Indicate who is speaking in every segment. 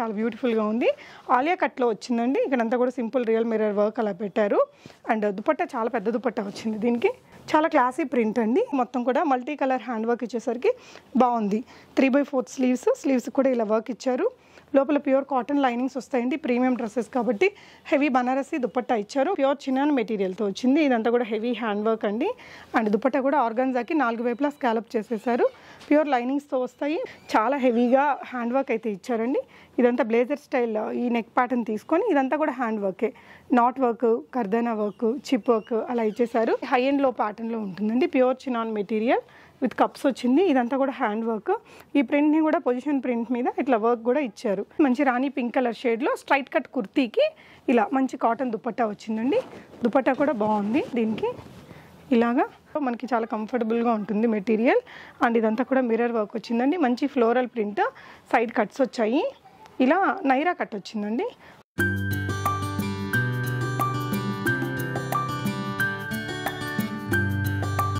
Speaker 1: చాలా బ్యూటిఫుల్గా ఉంది. ఆలియా కట్లో వచ్చిందండి. ఇక్కడంతా కూడా సింపుల్ రియల్ మిర్రర్ వర్క్ అలా పెట్టారు. అండ్ దుపట్టా చాలా పెద్ద దుపట్టా వచ్చింది దీనికి. చాలా క్లాసీ ప్రింట్ అండి. మొత్తం కూడా మల్టీ కలర్ హ్యాండ్ వర్క్ ఇచ్చేసరికి బాగుంది. Three by fourth sleeves sleeves కూడా ఇలా వర్క్ ఇచ్చారు. లోపల ప్యూర్ కాటన్ లైనింగ్స్ వస్తాయండి ప్రీమియం డ్రెస్సెస్ కాబట్టి. హెవీ బనారసి దుపట్టా ఇచ్చారు. ప్యూర్ చిన్న మెటీరియల్తో వచ్చింది. ఇదంతా కూడా హెవీ హ్యాండ్ వర్క్ అండి. అండ్ దుపట్టా కూడా ఆర్గాన్జాకి నాలుగు వైపులా స్కాలప్ చేసేసారు. ప్యూర్ లైనింగ్స్తో వస్తాయి. చాలా హెవీగా హ్యాండ్ వర్క్ అయితే ఇచ్చారండి. ఇదంతా బ్లేజర్ స్టైల్ ఈ నెక్ ప్యాటర్న్ తీసుకొని ఇదంతా కూడా హ్యాండ్ వర్కే. Knot work కర్దనా work chip work అలా ఇచ్చేసారు. హై ఎండ్లో ప్యాటర్న్లో ఉంటుందండి. Pure chinon material. With cups వచ్చింది. ఇదంతా కూడా హ్యాండ్ వర్క్. ఈ ప్రింట్ని కూడా పొజిషన్ ప్రింట్ మీద ఇట్లా వర్క్ కూడా ఇచ్చారు. మంచి రాణి పింక్ కలర్ షేడ్లో స్ట్రైట్ కట్ కుర్తీకి ఇలా మంచి కాటన్ దుపట్టా వచ్చిందండి. దుపట్టా కూడా బాగుంది దీనికి. ఇలాగా మనకి చాలా కంఫర్టబుల్గా ఉంటుంది మెటీరియల్. అండ్ ఇదంతా కూడా మిర్రర్ వర్క్ వచ్చిందండి. మంచి ఫ్లోరల్ ప్రింట్ సైడ్ కట్స్ వచ్చాయి. ఇలా నైరా కట్ వచ్చిందండి.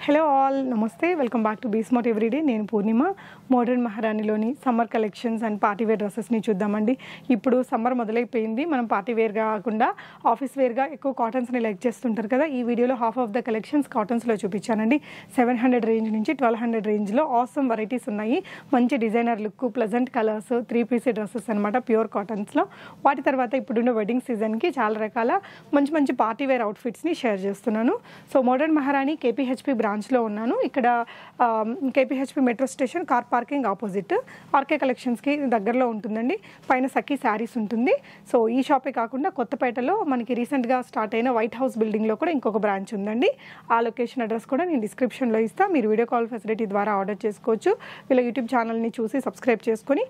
Speaker 1: Hello all namaste. Welcome back to be smart everyday. నేను Purnima. Modern మహారాణిలోని summer collections and party wear డ్రెస్సెస్ని చూద్దామండి. ఇప్పుడు సమ్మర్ మొదలైపోయింది. మనం పార్టీ వేర్ కాకుండా ఆఫీస్ వేర్గా ఎక్కువ కాటన్స్ని లైక్ చేస్తుంటారు కదా ఈ వీడియోలో హాఫ్ ఆఫ్ ద కలెక్షన్స్ కాటన్స్లో చూపించానండి. సెవెన్ హండ్రెడ్ రేంజ్ నుంచి ట్వెల్వ్ హండ్రెడ్ రేంజ్లో ఆసమ్ వెరైటీస్ ఉన్నాయి. మంచి designer look pleasant colours three PC dresses అనమాట ప్యూర్ కాటన్స్లో. వాటి తర్వాత ఇప్పుడున్న వెడ్డింగ్ సీజన్కి చాలా రకాల మంచి మంచి పార్టీ వేర్ అవుట్ఫిట్స్ని షేర్ చేస్తున్నాను. సో మోడర్న్ మహారాణి కేపీహెచ్పి బ్రాంచ్లో ఉన్నాను. ఇక్కడ KPHB metro station car parking opposite. RK కలెక్షన్స్కి దగ్గరలో ఉంటుందండి. పైన సఖీ శారీస్ ఉంటుంది. సో ఈ షాపే కాకుండా కొత్తపేటలో మనకి రీసెంట్గా స్టార్ట్ అయిన వైట్ హౌస్ బిల్డింగ్లో కూడా ఇంకొక బ్రాంచ్ ఉందండి. ఆ లొకేషన్ అడ్రస్ కూడా నేను డిస్క్రిప్షన్లో ఇస్తాను మీరు వీడియో కాల్ ఫెసిలిటీ ద్వారా ఆర్డర్ చేసుకోవచ్చు. వీళ్ళ యూట్యూబ్ ఛానల్ని చూసి సబ్స్క్రైబ్ చేసుకొని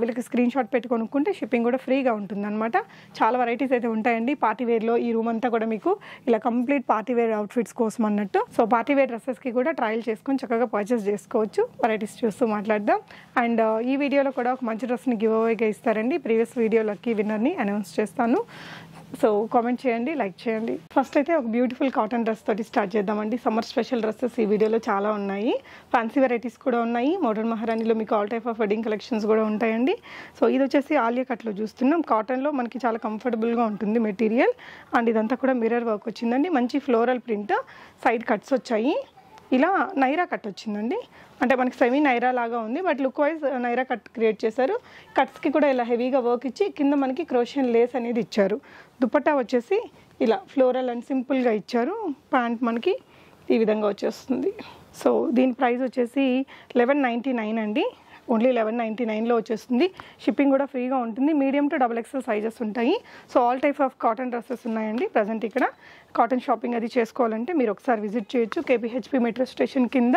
Speaker 1: వీళ్ళకి స్క్రీన్ షాట్ పెట్టి కొనుక్కుంటే షిప్పింగ్ కూడా ఫ్రీగా ఉంటుందన్నమాట. చాలా వెరైటీస్ అయితే ఉంటాయండి. పార్టీ వేర్లో ఈ రూమ్ అంతా కూడా మీకు ఇలా కంప్లీట్ పార్టీవేర్ అవుట్ఫిట్స్ కోసం అన్నట్టు. సో పార్టీ వేర్ యాక్సెస్కి కూడా ట్రయల్ చేసుకొని చక్కగా పర్చేస్ చేసుకోవచ్చు. వెరైటీస్ చూస్తూ మాట్లాడదాం. అండ్ uh, ఈ వీడియోలో కూడా ఒక మంచి డ్రెస్ని గివ్ అవేగా ఇస్తారండి. ప్రీవియస్ వీడియోలోకి విన్నర్ని అనౌన్స్ చేస్తాను. సో కామెంట్ చేయండి లైక్ చేయండి. ఫస్ట్ అయితే ఒక బ్యూటిఫుల్ కాటన్ డ్రెస్ తోటి స్టార్ట్ చేద్దామండి. సమ్మర్ స్పెషల్ డ్రెస్సెస్ ఈ వీడియోలో చాలా ఉన్నాయి. ఫ్యాన్సీ వెరైటీస్ కూడా ఉన్నాయి. మోడర్న్ మహారాణిలో మీకు all type of wedding collections కూడా ఉంటాయండి. సో ఇది వచ్చేసి ఆలియా కట్లో చూస్తున్నాం. కాటన్లో మనకి చాలా కంఫర్టబుల్గా ఉంటుంది మెటీరియల్ అండ్ ఇదంతా కూడా మిర్రర్ వర్క్ వచ్చిందండి. మంచి ఫ్లోరల్ ప్రింట్ సైడ్ కట్స్ వచ్చాయి. ఇలా నైరా కట్ వచ్చిందండి. అంటే మనకి సెమీ నైరా లాగా ఉంది but look wise Naira cut create చేశారు. కట్స్కి కూడా ఇలా హెవీగా వర్క్ ఇచ్చి కింద మనకి క్రోషియన్ లేస్ అనేది ఇచ్చారు. దుపట్టా వచ్చేసి ఇలా ఫ్లోరల్ అండ్ సింపుల్గా ఇచ్చారు. ప్యాంట్ మనకి ఈ విధంగా వచ్చేస్తుంది. సో దీని ప్రైస్ వచ్చేసి లెవెన్ నైంటీ నైన్ అండి. ఓన్లీ లెవెన్ నైంటీ నైన్లో వచ్చేస్తుంది. షిప్పింగ్ కూడా ఫ్రీగా ఉంటుంది. Medium to double XL sizes ఉంటాయి. So all type of cotton dresses ఉన్నాయండి. ప్రజెంట్ ఇక్కడ కాటన్ షాపింగ్ అది చేసుకోవాలంటే మీరు ఒకసారి విజిట్ చేయొచ్చు. కేపీహెచ్పి మెట్రో స్టేషన్ కింద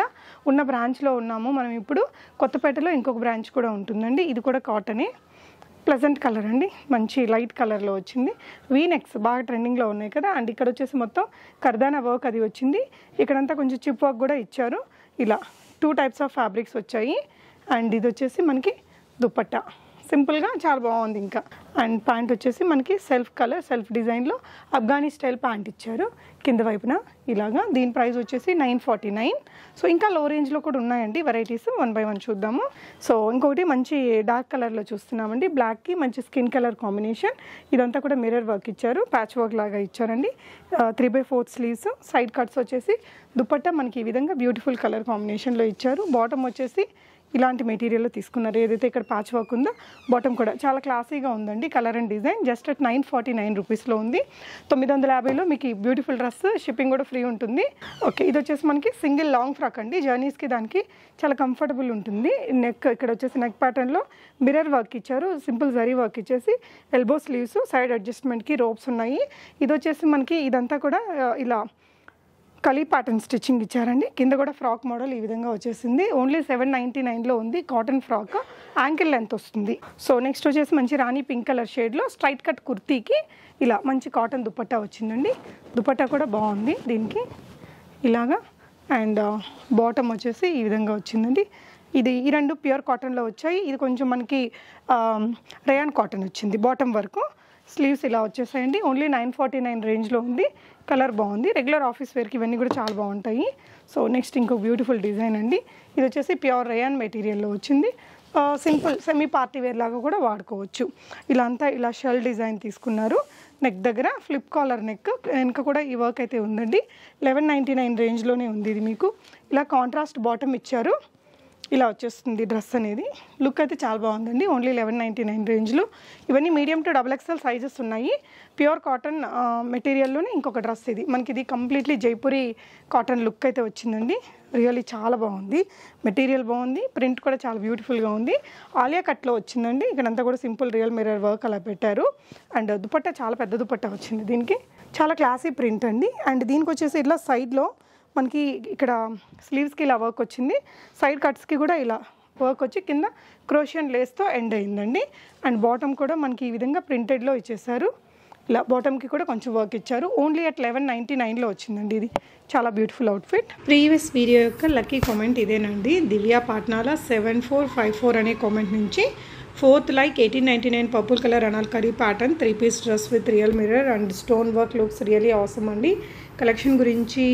Speaker 1: ఉన్న బ్రాంచ్లో ఉన్నాము. మనం ఇప్పుడు కొత్తపేటలో ఇంకొక బ్రాంచ్ కూడా ఉంటుందండి. ఇది కూడా కాటనే ప్లెజెంట్ కలర్ అండి. మంచి లైట్ కలర్లో వచ్చింది. వీనెక్స్ బాగా ట్రెండింగ్లో ఉన్నాయి కదా. అండ్ ఇక్కడ వచ్చేసి మొత్తం కర్దానా వర్క్ అది వచ్చింది. ఇక్కడంతా కొంచెం చిప్ వర్క్ కూడా ఇచ్చారు. ఇలా టూ టైప్స్ ఆఫ్ ఫ్యాబ్రిక్స్ వచ్చాయి. అండ్ ఇది వచ్చేసి మనకి దుపట్టా. సింపుల్గా చాలా బాగుంది ఇంకా. అండ్ ప్యాంట్ వచ్చేసి మనకి సెల్ఫ్ కలర్ సెల్ఫ్ డిజైన్లో అఫ్ఘానీ స్టైల్ ప్యాంట్ ఇచ్చారు. కింద వైపున ఇలాగా. దీని ప్రైస్ వచ్చేసి నైన్ ఫార్టీ నైన్. సో ఇంకా లో రేంజ్లో కూడా ఉన్నాయండి వెరైటీస్ వన్ బై వన్ చూద్దాము. సో ఇంకొకటి మంచి డార్క్ కలర్లో చూస్తున్నామండి. బ్లాక్కి మంచి స్కిన్ కలర్ కాంబినేషన్ ఇదంతా కూడా మిర్రర్ వర్క్ ఇచ్చారు. ప్యాచ్ వర్క్ లాగా ఇచ్చారండి. Three by fourth sleeves side cuts వచ్చేసి దుపట్టా మనకి ఈ విధంగా బ్యూటిఫుల్ కలర్ కాంబినేషన్లో ఇచ్చారు. బాటమ్ వచ్చేసి ఇలాంటి మెటీరియల్లో తీసుకున్నారు. ఏదైతే ఇక్కడ ప్యాచ్ వర్క్ ఉందో బాటమ్ కూడా చాలా క్లాసీగా ఉందండి colour and design just at nine forty nine రూపీస్లో ఉంది. తొమ్మిది వందల యాభైలో మీకు ఈ బ్యూటిఫుల్ డ్రెస్ షిప్పింగ్ కూడా ఫ్రీ ఉంటుంది. ఓకే ఇది వచ్చేసి మనకి సింగిల్ లాంగ్ ఫ్రాక్ అండి. జర్నీస్కి దానికి చాలా కంఫర్టబుల్ ఉంటుంది. నెక్ ఇక్కడ వచ్చేసి నెక్ ప్యాటర్న్లో మిర్రర్ వర్క్ ఇచ్చారు. సింపుల్ జరీ వర్క్ ఇచ్చేసి ఎల్బో స్లీవ్స్ సైడ్ అడ్జస్ట్మెంట్కి రోప్స్ ఉన్నాయి. ఇది వచ్చేసి మనకి ఇదంతా కూడా ఇలా కలీ ప్యాటర్న్ స్టిచ్చింగ్ ఇచ్చారండి. కింద కూడా ఫ్రాక్ మోడల్ ఈ విధంగా వచ్చేసింది. ఓన్లీ సెవెన్ నైంటీ నైన్లో ఉంది. కాటన్ ఫ్రాక్ యాంకిల్ లెంత్ వస్తుంది. సో నెక్స్ట్ వచ్చేసి మంచి రాణి పింక్ కలర్ షేడ్లో స్ట్రైట్ కట్ కుర్తీకి ఇలా మంచి కాటన్ దుపట్టా వచ్చిందండి. దుపట్టా కూడా బాగుంది దీనికి. ఇలాగా. అండ్ uh, బాటమ్ వచ్చేసి ఈ విధంగా వచ్చిందండి. ఇది ఈ రెండు ప్యూర్ కాటన్లో వచ్చాయి. ఇది కొంచెం మనకి um, రేయాన్ కాటన్ వచ్చింది. బాటమ్ వరకు. స్లీవ్స్ ఇలా వచ్చేసాయండి. ఓన్లీ నైన్ ఫార్టీ నైన్ రేంజ్లో ఉంది. కలర్ బాగుంది. రెగ్యులర్ ఆఫీస్ వేర్కి ఇవన్నీ కూడా చాలా బాగుంటాయి. సో నెక్స్ట్ ఇంకో బ్యూటిఫుల్ డిజైన్ అండి. ఇది వచ్చేసి ప్యూర్ రయాన్ మెటీరియల్లో వచ్చింది. సింపుల్ సెమీ పార్టీ వేర్ లాగా కూడా వాడుకోవచ్చు. ఇలా అంతా ఇలా షెల్ డిజైన్ తీసుకున్నారు. నెక్ దగ్గర ఫ్లిప్ కాలర్ నెక్ వెనక కూడా ఈ వర్క్ అయితే ఉందండి. లెవెన్ నైంటీ నైన్ రేంజ్లోనే ఉంది ఇది మీకు. ఇలా కాంట్రాస్ట్ బాటమ్ ఇచ్చారు. ఇలా వచ్చేస్తుంది డ్రెస్ అనేది. లుక్ అయితే చాలా బాగుందండి. ఓన్లీ లెవెన్ నైంటీ నైన్ రేంజ్లో. ఇవన్నీ medium to double XL sizes ఉన్నాయి. ప్యూర్ కాటన్ మెటీరియల్లోనే ఇంకొక డ్రెస్ ఇది. మనకి ఇది కంప్లీట్లీ జైపూరి కాటన్ లుక్ అయితే వచ్చిందండి. రియల్లీ చాలా బాగుంది. మెటీరియల్ బాగుంది. ప్రింట్ కూడా చాలా బ్యూటిఫుల్గా ఉంది. ఆలియా కట్లో వచ్చిందండి. ఇక్కడంతా కూడా సింపుల్ రియల్ మిర్రర్ వర్క్ అలా పెట్టారు. అండ్ దుపట్టా చాలా పెద్ద దుపట్టా వచ్చింది దీనికి. చాలా క్లాసీ ప్రింట్ అండి. అండ్ దీనికి వచ్చేసి ఇట్లా సైడ్లో మనకి ఇక్కడ స్లీవ్స్కి ఇలా వర్క్ వచ్చింది. సైడ్ కట్స్కి కూడా ఇలా వర్క్ వచ్చి కింద క్రోషియన్ లేస్తో ఎండ్ అయిందండి. అండ్ బాటమ్ కూడా మనకి ఈ విధంగా ప్రింటెడ్లో ఇచ్చేసారు ఇలా బాటమ్కి కూడా కొంచెం వర్క్ ఇచ్చారు. ఓన్లీ అట్ లెవెన్ నైంటీ నైన్లో వచ్చిందండి ఇది. చాలా బ్యూటిఫుల్ అవుట్ఫిట్ ప్రీవియస్ వీడియో యొక్క లక్కీ కామెంట్ ఇదేనండి. Divya Patnala seven four five four అనే కామెంట్ నుంచి fourth like eighteen ninety nine purple colour anarkali pattern three piece dress with real mirror and stone work looks really awesome అండి. Collection గురించి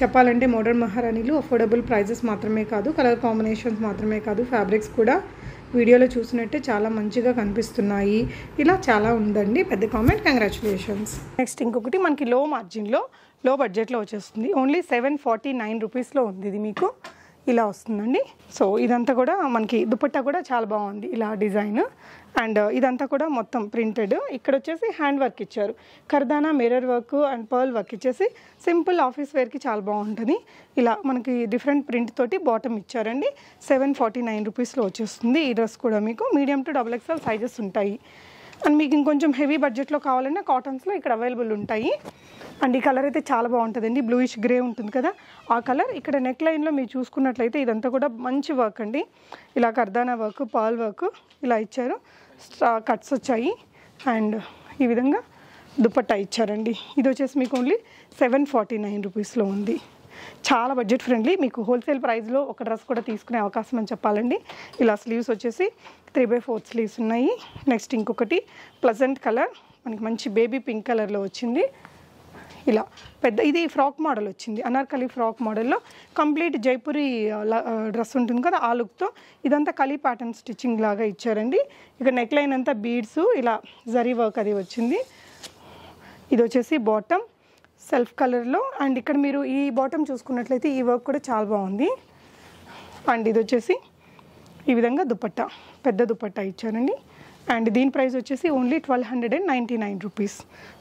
Speaker 1: చెప్పాలంటే modern మహారాణిలు affordable prices మాత్రమే కాదు colour combinations మాత్రమే కాదు fabrics కూడా వీడియోలో చూసినట్టే చాలా మంచిగా కనిపిస్తున్నాయి. ఇలా చాలా ఉందండి. పెద్ద కామెంట్ కంగ్రాచులేషన్స్ నెక్స్ట్ ఇంకొకటి మనకి లో మార్జిన్లో లో బడ్జెట్లో వచ్చేస్తుంది. ఓన్లీ సెవెన్ ఫార్టీ నైన్ రూపీస్లో ఉంది ఇది మీకు. ఇలా వస్తుందండి. సో ఇదంతా కూడా మనకి దుపట్టా కూడా చాలా బాగుంది ఇలా డిజైన్. అండ్ ఇదంతా కూడా మొత్తం ప్రింటెడ్. ఇక్కడ వచ్చేసి హ్యాండ్ వర్క్ ఇచ్చారు. కర్దానా mirror work and pearl work ఇచ్చేసి సింపుల్ ఆఫీస్ వేర్కి చాలా బాగుంటుంది. ఇలా మనకి డిఫరెంట్ ప్రింట్ తోటి బాటమ్ ఇచ్చారండి. సెవెన్ ఫార్టీ నైన్ రూపీస్లో వచ్చేస్తుంది. ఈ డ్రెస్ కూడా మీకు medium to double XL sizes ఉంటాయి. అండ్ మీకు ఇంకొంచెం హెవీ బడ్జెట్లో కావాలన్నా కాటన్స్లో ఇక్కడ అవైలబుల్ ఉంటాయి. అండ్ ఈ కలర్ అయితే చాలా బాగుంటుందండి. బ్లూయిష్ గ్రే ఉంటుంది కదా. ఆ కలర్ ఇక్కడ నెక్ లైన్లో మీరు చూసుకున్నట్లయితే ఇదంతా కూడా మంచి వర్క్ అండి. ఇలా కర్దానా వర్క్ పాల్ వర్క్ ఇలా ఇచ్చారు. స్ట్రా కట్స్ వచ్చాయి. అండ్ ఈ విధంగా దుపట్టా ఇచ్చారండి. ఇది వచ్చేసి మీకు ఓన్లీ సెవెన్ ఫార్టీ నైన్ రూపీస్లో ఉంది. చాలా బడ్జెట్ ఫ్రెండ్లీ మీకు హోల్సేల్ ప్రైస్లో ఒక డ్రెస్ కూడా తీసుకునే అవకాశం అని చెప్పాలండి. ఇలా స్లీవ్స్ వచ్చేసి త్రీ బై ఫోర్త్ స్లీవ్స్ ఉన్నాయి. నెక్స్ట్ ఇంకొకటి ప్లజెంట్ కలర్ మనకి మంచి బేబీ పింక్ కలర్లో వచ్చింది. ఇలా పెద్ద ఇది ఫ్రాక్ మోడల్ వచ్చింది. అనార్కలి ఫ్రాక్ మోడల్లో కంప్లీట్ జైపూరి డ్రెస్ ఉంటుంది కదా ఆ లుక్తో ఇదంతా కలీ ప్యాటర్న్ స్టిచ్చింగ్ లాగా ఇచ్చారండి. ఇక నెక్ లైన్ అంతా బీడ్స్ ఇలా జరీ వర్క్ అది వచ్చింది. ఇది వచ్చేసి బాటమ్ సెల్ఫ్ కలర్లో. అండ్ ఇక్కడ మీరు ఈ బాటమ్ చూసుకున్నట్లయితే ఈ వర్క్ కూడా చాలా బాగుంది. అండ్ ఇది వచ్చేసి ఈ విధంగా దుపట్టా పెద్ద దుపట్టా ఇచ్చారండి. అండ్ దీని ప్రైస్ వచ్చేసి only twelve hundred and ninety nine rupees.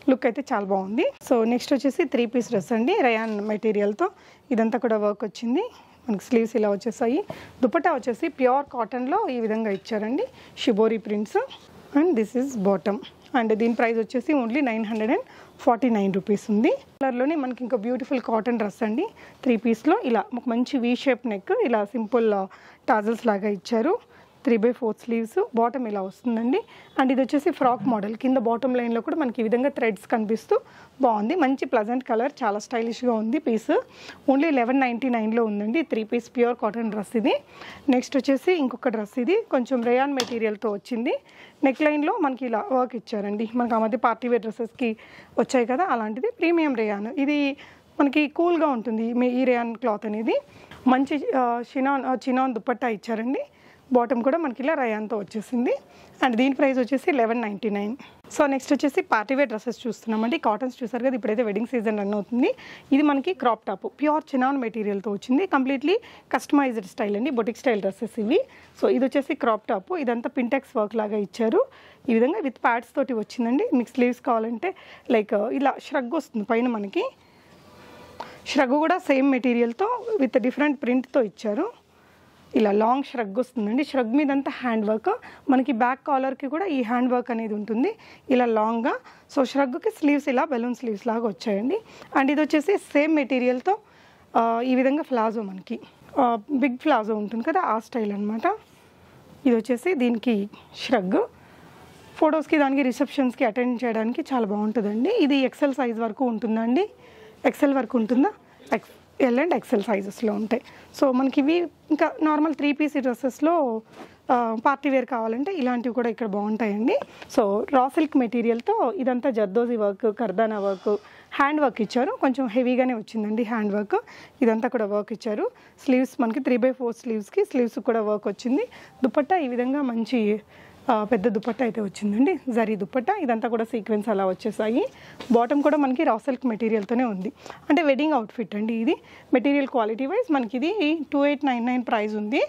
Speaker 1: Look అయితే చాలా బాగుంది. సో నెక్స్ట్ వచ్చేసి త్రీ పీస్ డ్రెస్ అండి రయాన్ మెటీరియల్తో ఇదంతా కూడా వర్క్ వచ్చింది. మనకి స్లీవ్స్ ఇలా వచ్చేసాయి. దుపట్టా వచ్చేసి ప్యూర్ కాటన్లో ఈ విధంగా ఇచ్చారండి. Shibori prints and this is bottom and దీని ప్రైస్ వచ్చేసి only nine hundred and forty nine rupees ఉంది. కలర్లోనే మనకి ఇంకా బ్యూటిఫుల్ కాటన్ డ్రెస్ అండి. త్రీ పీస్లో ఇలా ఒక మంచి వీ షేప్ నెక్ ఇలా సింపుల్ టాజల్స్ uh, లాగా ఇచ్చారు. Three by fourth sleeves bottom ఇలా వస్తుందండి. అండ్ ఇది వచ్చేసి ఫ్రాక్ మోడల్. కింద బాటమ్ లైన్లో కూడా మనకి ఈ విధంగా థ్రెడ్స్ కనిపిస్తూ బాగుంది. మంచి ప్లజెంట్ కలర్ చాలా స్టైలిష్గా ఉంది పీస్ ఓన్లీ లెవెన్ నైంటీ నైన్లో ఉందండి. Three piece pure cotton dress ఇది. నెక్స్ట్ వచ్చేసి ఇంకొక డ్రెస్ ఇది. కొంచెం రేయాన్ మెటీరియల్తో వచ్చింది. నెక్ లైన్లో మనకి ఇలా వర్క్ ఇచ్చారండి. మనకి ఆ మధ్య పార్టీ వేర్ డ్రెస్సెస్కి వచ్చాయి కదా అలాంటిది ప్రీమియం రేయాన్ ఇది మనకి కూల్గా ఉంటుంది. మీ ఈ రేయాన్ క్లాత్ అనేది. మంచి చినాన్ చినాన్ దుప్పట్టా ఇచ్చారండి. బాటమ్ కూడా మనకి ఇలా రయాన్తో వచ్చేసింది. అండ్ దీని ప్రైస్ వచ్చేసి eleven ninety nine. So next వచ్చేసి పార్టీవేర్ డ్రెస్సెస్ చూస్తున్నామండి. కాటన్స్ చూసారు కదా ఇప్పుడైతే వెడ్డింగ్ సీజన్ రన్ అవుతుంది. ఇది మనకి క్రాప్ టాప్ ప్యూర్ చినాన్ మెటీరియల్తో వచ్చింది. కంప్లీట్లీ కస్టమైజ్డ్ స్టైల్ అండి బొటిక్ స్టైల్ డ్రెస్సెస్ ఇవి. సో ఇది వచ్చేసి క్రాప్ టాప్. ఇదంతా పింటెక్స్ వర్క్ లాగా ఇచ్చారు. ఈ విధంగా విత్ ప్యాడ్స్ తోటి వచ్చిందండి. మీకు స్లీవ్స్ కావాలంటే లైక్ ఇలా ష్రగ్ వస్తుంది పైన మనకి. ష్రగ్ కూడా సేమ్ మెటీరియల్తో విత్ డిఫరెంట్ ప్రింట్తో ఇచ్చారు. ఇలా లాంగ్ ష్రగ్ వస్తుందండి. ష్రగ్ మీద అంతా హ్యాండ్ వర్క్ మనకి బ్యాక్ కాలర్కి కూడా ఈ హ్యాండ్ వర్క్ అనేది ఉంటుంది. ఇలా లాంగ్గా సో ష్రగ్కి స్లీవ్స్ ఇలా బెలూన్ స్లీవ్స్ లాగా వచ్చాయండి. అండ్ ఇది వచ్చేసి సేమ్ మెటీరియల్తో ఈ విధంగా ఫ్లాజో మనకి. బిగ్ ఫ్లాజో ఉంటుంది కదా ఆ స్టైల్ అనమాట ఇది వచ్చేసి దీనికి ష్రగ్ ఫొటోస్కి దానికి రిసెప్షన్స్కి అటెండ్ చేయడానికి చాలా బాగుంటుందండి. ఇది ఎక్సెల్ సైజ్ వరకు ఉంటుందండి. ఎక్సెల్ వరకు ఉంటుందా? ఎక్స్ ఎల్ అండ్ ఎక్సెల్ సైజెస్లో ఉంటాయి. సో మనకి ఇవి ఇంకా నార్మల్ త్రీ పీస్ డ్రెస్సెస్లో పార్టీ వేర్ కావాలంటే ఇలాంటివి కూడా ఇక్కడ బాగుంటాయండి. సో రా సిల్క్ మెటీరియల్తో ఇదంతా zardozi work కర్దానా work hand work ఇచ్చారు. కొంచెం హెవీగానే వచ్చిందండి హ్యాండ్ వర్క్ ఇదంతా కూడా వర్క్ ఇచ్చారు. స్లీవ్స్ మనకి త్రీ బై ఫోర్ స్లీవ్స్కి స్లీవ్స్ కూడా వర్క్ వచ్చింది. దుపట్టా ఈ విధంగా మంచి పెద్ద దుప్పట్ట అయితే వచ్చిందండి. జరీ దుప్పట్ట. ఇదంతా కూడా సీక్వెన్స్ అలా వచ్చేసాయి. బాటమ్ కూడా మనకి రా సిల్క్ మెటీరియల్తోనే ఉంది. అంటే వెడ్డింగ్ అవుట్ఫిట్ అండి ఇది. మెటీరియల్ క్వాలిటీ వైజ్ మనకి ఇది two eight nine nine price ఉంది.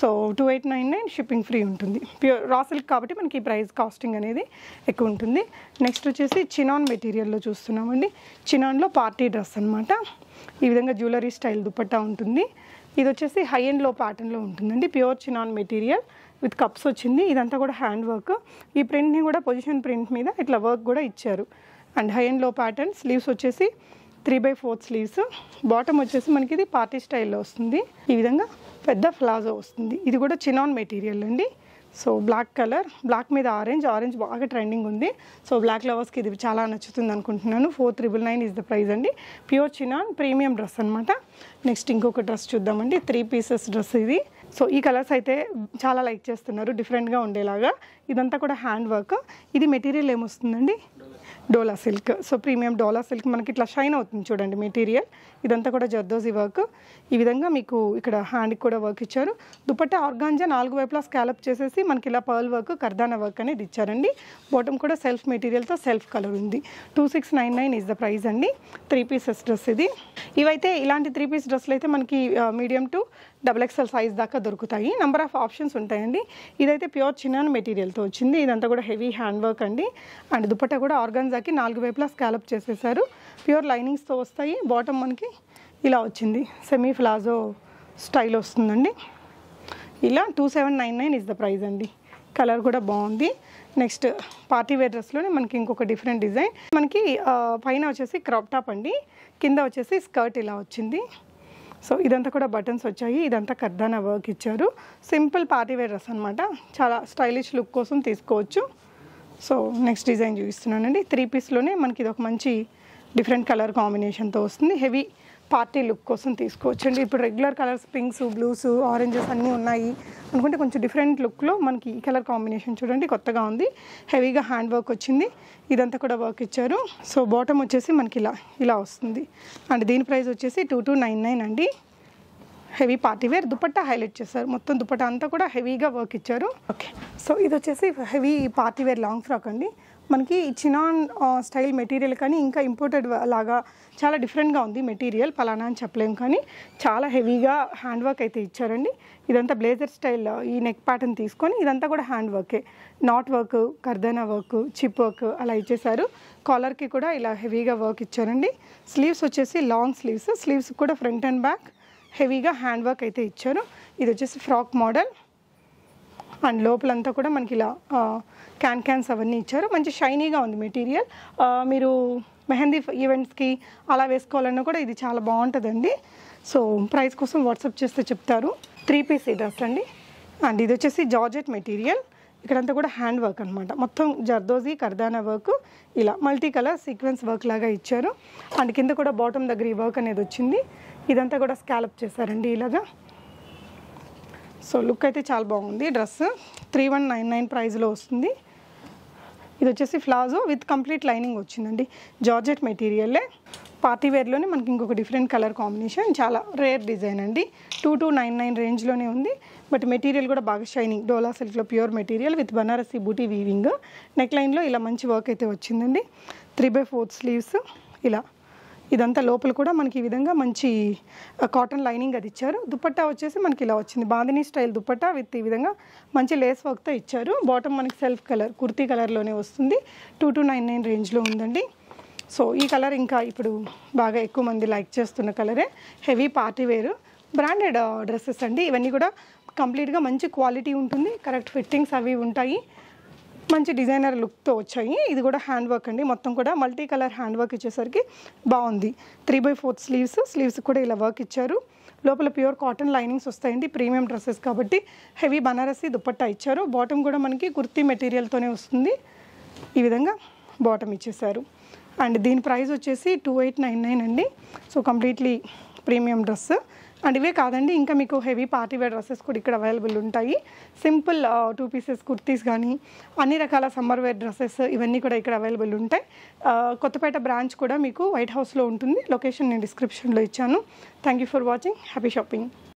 Speaker 1: So two eight nine nine shipping free ఉంటుంది. ప్యూర్ రా సిల్క్ కాబట్టి మనకి ఈ ప్రైస్ కాస్టింగ్ అనేది ఎక్కువ ఉంటుంది. నెక్స్ట్ వచ్చేసి చినాన్ మెటీరియల్లో చూస్తున్నామండి. చినాన్లో పార్టీ డ్రెస్ అనమాట ఈ విధంగా జ్యువెలరీ స్టైల్ దుపట్టా ఉంటుంది. ఇది వచ్చేసి హై అండ్లో ప్యాటర్న్లో ఉంటుందండి. Pure chinon material with cups వచ్చింది. ఇదంతా కూడా హ్యాండ్ వర్క్ ఈ ప్రింట్ని కూడా పొజిషన్ ప్రింట్ మీద ఇట్లా వర్క్ కూడా ఇచ్చారు. అండ్ హై అండ్లో ప్యాటర్న్ స్లీవ్స్ వచ్చేసి three by fourth sleeves bottom వచ్చేసి మనకి ఇది పార్టీ స్టైల్లో వస్తుంది. ఈ విధంగా పెద్ద ఫ్లాజో వస్తుంది. ఇది కూడా చినాన్ మెటీరియల్ అండి. సో బ్లాక్ కలర్ బ్లాక్ మీద ఆరెంజ్ ఆరెంజ్ బాగా ట్రెండింగ్ ఉంది. సో బ్లాక్ లవర్స్కి ఇది చాలా నచ్చుతుంది అనుకుంటున్నాను. Four triple nine is the price అండి. ప్యూర్ చినాన్ ప్రీమియం డ్రెస్ అనమాట నెక్స్ట్ ఇంకొక డ్రెస్ చూద్దామండి. త్రీ పీసెస్ డ్రెస్ ఇది. సో ఈ కలర్స్ అయితే చాలా లైక్ చేస్తున్నారు. డిఫరెంట్గా ఉండేలాగా. ఇదంతా కూడా హ్యాండ్ వర్క్ ఇది material ఏమొస్తుందండి? Dola silk so premium dola silk మనకి ఇట్లా షైన్ అవుతుంది చూడండి మెటీరియల్ ఇదంతా కూడా జర్దోజీ వర్క్. ఈ విధంగా మీకు ఇక్కడ హ్యాండ్కి కూడా వర్క్ ఇచ్చారు. దుపట్టా ఆర్గాంజా నాలుగు వైపులా స్కాలప్ చేసేసి మనకి ఇలా పర్ల్ వర్క్ కర్దానా వర్క్ అనేది ఇచ్చారండి. బాటమ్ కూడా సెల్ఫ్ మెటీరియల్తో సెల్ఫ్ కలర్ ఉంది. Two six nine nine is the price అండి. త్రీ పీసెస్ డ్రెస్ ఇది. ఇవైతే ఇలాంటి త్రీ పీస్ డ్రెస్సులు అయితే మనకి medium to double XL size దాకా దొరుకుతాయి. నెంబర్ ఆఫ్ ఆప్షన్స్ ఉంటాయండి. ఇదైతే ప్యూర్ చిన్న మెటీరియల్తో వచ్చింది. ఇదంతా కూడా హెవీ హ్యాండ్ వర్క్ అండి. అండ్ దుపట్టా కూడా ఆర్గాన్జాకి నాలుగు వైపులా స్కాలప్ చేసేసారు. ప్యూర్ లైనింగ్స్తో వస్తాయి. బాటమ్ మనకి ఇలా వచ్చింది. సెమీ ఫ్లాజో స్టైల్ వస్తుందండి. ఇలా two seven nine nine is the prize అండి. కలర్ కూడా బాగుంది. నెక్స్ట్ పార్టీ వేర్ డ్రెస్లోనే మనకి ఇంకొక డిఫరెంట్ డిజైన్ మనకి పైన వచ్చేసి క్రాప్ టాప్ అండి. కింద వచ్చేసి స్కర్ట్ ఇలా వచ్చింది. సో ఇదంతా కూడా బటన్స్ వచ్చాయి. ఇదంతా కర్దానా వర్క్ ఇచ్చారు. సింపుల్ పార్టీ వేర్ డ్రెస్ అనమాట చాలా స్టైలిష్ లుక్ కోసం తీసుకోవచ్చు. సో నెక్స్ట్ డిజైన్ చూపిస్తున్నానండి. త్రీ పీస్లోనే మనకి ఇది ఒక మంచి డిఫరెంట్ కలర్ కాంబినేషన్తో వస్తుంది. హెవీ పార్టీ లుక్ కోసం తీసుకోవచ్చు అండి ఇప్పుడు regular colours pinks blues oranges అన్నీ ఉన్నాయి. అనుకుంటే కొంచెం డిఫరెంట్ లుక్లో మనకి ఈ కలర్ కాంబినేషన్ చూడండి కొత్తగా ఉంది. హెవీగా హ్యాండ్ వర్క్ వచ్చింది. ఇదంతా కూడా వర్క్ ఇచ్చారు. సో బాటమ్ వచ్చేసి మనకి ఇలా ఇలా వస్తుంది. అండ్ దీని ప్రైస్ వచ్చేసి టూ టూ నైన్ నైన్ అండి. Heavy party wear dupatta highlight చేశారు. మొత్తం దుపట్టా అంతా కూడా హెవీగా వర్క్ ఇచ్చారు. ఓకే. సో ఇది వచ్చేసి heavy party wear long frock అండి. మనకి చినాన్ స్టైల్ మెటీరియల్ కానీ ఇంకా ఇంపోర్టెడ్ లాగా చాలా డిఫరెంట్గా ఉంది మెటీరియల్ పలానా అని చెప్పలేం కానీ చాలా హెవీగా హ్యాండ్ వర్క్ అయితే ఇచ్చారండి. ఇదంతా బ్లేజర్ స్టైల్ ఈ నెక్ ప్యాటర్న్ తీసుకొని ఇదంతా కూడా హ్యాండ్ వర్కే knot work కర్దనా work chip work అలా ఇచ్చేసారు కాలర్కి కూడా ఇలా హెవీగా వర్క్ ఇచ్చారండి. స్లీవ్స్ వచ్చేసి లాంగ్ స్లీవ్స్ స్లీవ్స్ కూడా ఫ్రంట్ అండ్ బ్యాక్ హెవీగా హ్యాండ్ వర్క్ అయితే ఇచ్చారు. ఇది వచ్చేసి ఫ్రాక్ మోడల్ అండ్ లోపలంతా కూడా మనకి ఇలా క్యాన్ క్యాన్స్ అవన్నీ ఇచ్చారు. మంచి షైనీగా ఉంది మెటీరియల్ మీరు మెహందీ ఈవెంట్స్కి అలా వేసుకోవాలన్నా కూడా ఇది చాలా బాగుంటుందండి. సో ప్రైస్ కోసం వాట్సాప్ చేస్తే చెప్తారు. త్రీ పీస్ ఈ అండి అండ్ ఇది వచ్చేసి జార్జెట్ మెటీరియల్ ఇక్కడంతా కూడా హ్యాండ్ వర్క్ అనమాట మొత్తం జర్దోజీ కర్దానా వర్క్ ఇలా మల్టీ కలర్ సీక్వెన్స్ వర్క్ లాగా ఇచ్చారు. అండ్ కింద కూడా బాటమ్ దగ్గర ఈ వర్క్ అనేది వచ్చింది. ఇదంతా కూడా స్కాలప్ చేశారండి ఇలాగా. సో లుక్ అయితే చాలా బాగుంది. Dress three one nine nine ప్రైస్లో వస్తుంది. ఇది వచ్చేసి ఫ్లాజో విత్ కంప్లీట్ లైనింగ్ వచ్చిందండి. జార్జెట్ మెటీరియల్లే పార్టీ వేర్లోనే మనకి ఇంకొక డిఫరెంట్ కలర్ కాంబినేషన్. చాలా రేర్ డిజైన్ అండి. టూ టూ నైన్ నైన్ రేంజ్లోనే ఉంది. బట్ మెటీరియల్ కూడా బాగా షైనింగ్. డోలా సిల్క్లో pure material with Banarasi buti weaving. Neck లైన్లో ఇలా మంచి వర్క్ అయితే వచ్చిందండి. Three by fourth sleeves. ఇలా ఇదంతా లోపల కూడా మనకి ఈ విధంగా మంచి కాటన్ లైనింగ్ అది ఇచ్చారు. దుపట్టా వచ్చేసి మనకి ఇలా వచ్చింది. బాందినీ స్టైల్ దుపట్టా విత్ ఈ విధంగా మంచి లేస్ వర్క్తో ఇచ్చారు. బాటమ్ మనకి సెల్ఫ్ కలర్ కుర్తీ కలర్లోనే వస్తుంది. టూ టూ నైన్ నైన్ రేంజ్లో ఉందండి. సో ఈ కలర్ ఇంకా ఇప్పుడు బాగా ఎక్కువ మంది లైక్ చేస్తున్న కలరే heavy party wear branded dresses అండి. ఇవన్నీ కూడా కంప్లీట్గా మంచి క్వాలిటీ ఉంటుంది. కరెక్ట్ ఫిట్టింగ్స్ అవి ఉంటాయి. మంచి డిజైనర్ లుక్తో వచ్చాయి. ఇది కూడా హ్యాండ్ వర్క్ అండి. మొత్తం కూడా మల్టీ కలర్ హ్యాండ్ వర్క్ ఇచ్చేసరికి బాగుంది. Three by fourth sleeves sleeves కూడా ఇలా వర్క్ ఇచ్చారు. లోపల ప్యూర్ కాటన్ లైనింగ్స్ వస్తాయండి ప్రీమియం డ్రెస్సెస్ కాబట్టి. హెవీ బనారసి దుప్పట్టా ఇచ్చారు. బాటమ్ కూడా మనకి కుర్తీ మెటీరియల్తోనే వస్తుంది. ఈ విధంగా బాటమ్ ఇచ్చేసారు అండ్ దీని ప్రైస్ వచ్చేసి టూ ఎయిట్ నైన్ నైన్ అండి. So completely premium dress. And ఇవే కాదండి ఇంకా మీకు హెవీ పార్టీ వేర్ డ్రెస్సెస్ కూడా ఇక్కడ అవైలబుల్ ఉంటాయి. సింపుల్ టూ పీసెస్ కుర్తీస్ కానీ అన్ని రకాల సమ్మర్ వేర్ డ్రెస్సెస్ ఇవన్నీ కూడా ఇక్కడ అవైలబుల్ ఉంటాయి. కొత్తపేట బ్రాంచ్ కూడా మీకు వైట్ హౌస్లో ఉంటుంది. లొకేషన్ నేను డిస్క్రిప్షన్లో ఇచ్చాను. Thank you for watching. Happy shopping.